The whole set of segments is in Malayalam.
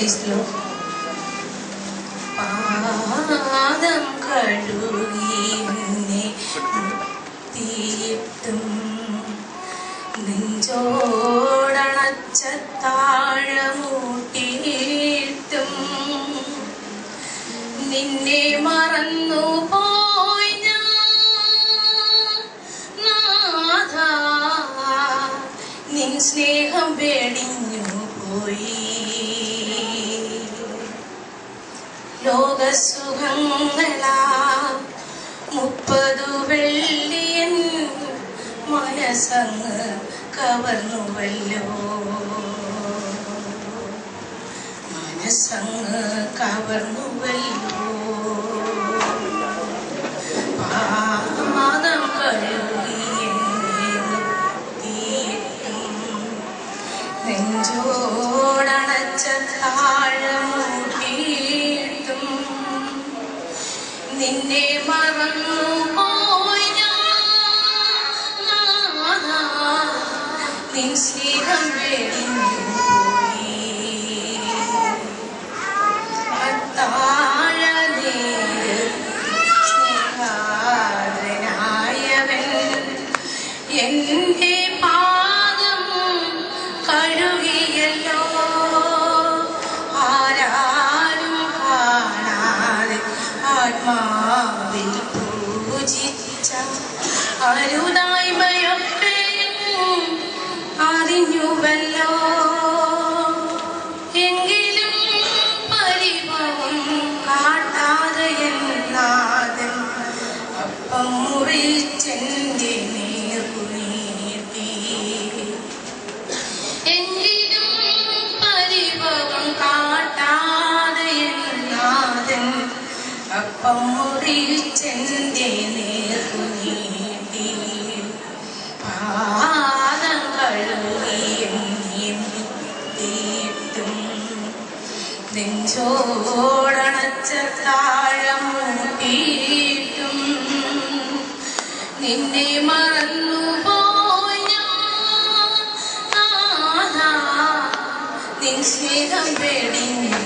പ്ലീസ് ലോ പാദം കഴുകി നിന്നെ തീട്ടും നെഞ്ചോടണച്ച താഴമൂട്ടിയിട്ടും നിന്നെ മറന്നു പോയി നാഥ നിൻ സ്നേഹം വെടിഞ്ഞു പോയി ലോകസുഖങ്ങളാ. മുപ്പതു വെള്ളിയൻ മനസ്സങ്ങ് കവർന്നുവല്ലോ മനസ്സങ്ങ് കവർന്നുവല്ലോ പാദം കഴുകി എന്നെ മുത്തിയിട്ടും നെഞ്ചോടണച്ച താഴമൂട്ടിയിട്ടും നിന്നെ മറന്നു പോയി. നിൻ സ്നേഹം അത്താഴ സ്നേഹാദനായവൻ എന്റെ ആത്മാവിൽ പൂജിച്ച അരുതായ്മയൊക്കെയും അറിഞ്ഞുവല്ലോ. അപ്പം മുറിച്ചെന്റെ നേർക്കുനീട്ടി പാദം കഴുകി എന്നെ മുത്തിയിട്ടും നെഞ്ചോടണച്ച താഴമൂട്ടിയിട്ടും നിന്നെ മറന്നു പോയ. നിൻ സ്നേഹം വെടിഞ്ഞു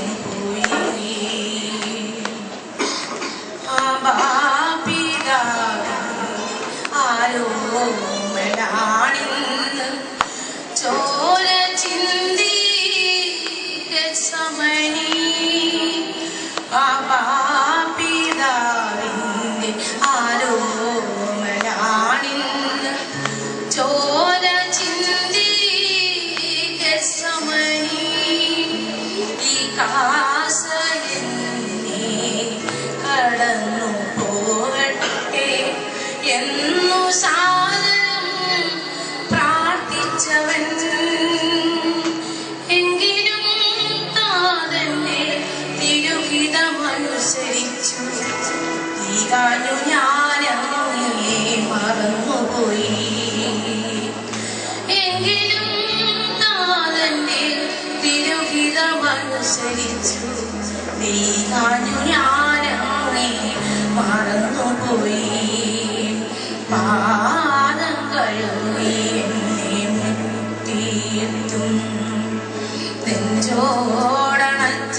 തിരുഹിതമനുസരിച്ചു തീകാഞ്ഞു ഞാനങ്ങേ മറന്നുപോയി എങ്കിലും താതന്റെ തിരുഹിതമനുസരിച്ചു നീകാഞ്ഞു ഞാനങ്ങേ മറന്നുപോയി പാദം കഴുകി എന്നെ മുത്തിയെത്തും നെഞ്ചോടണച്ച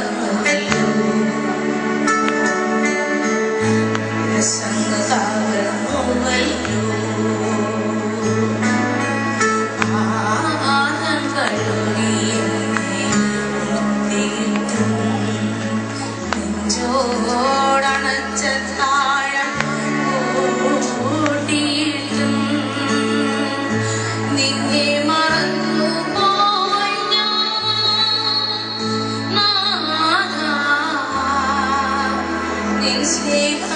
하는 거예요. Thanks.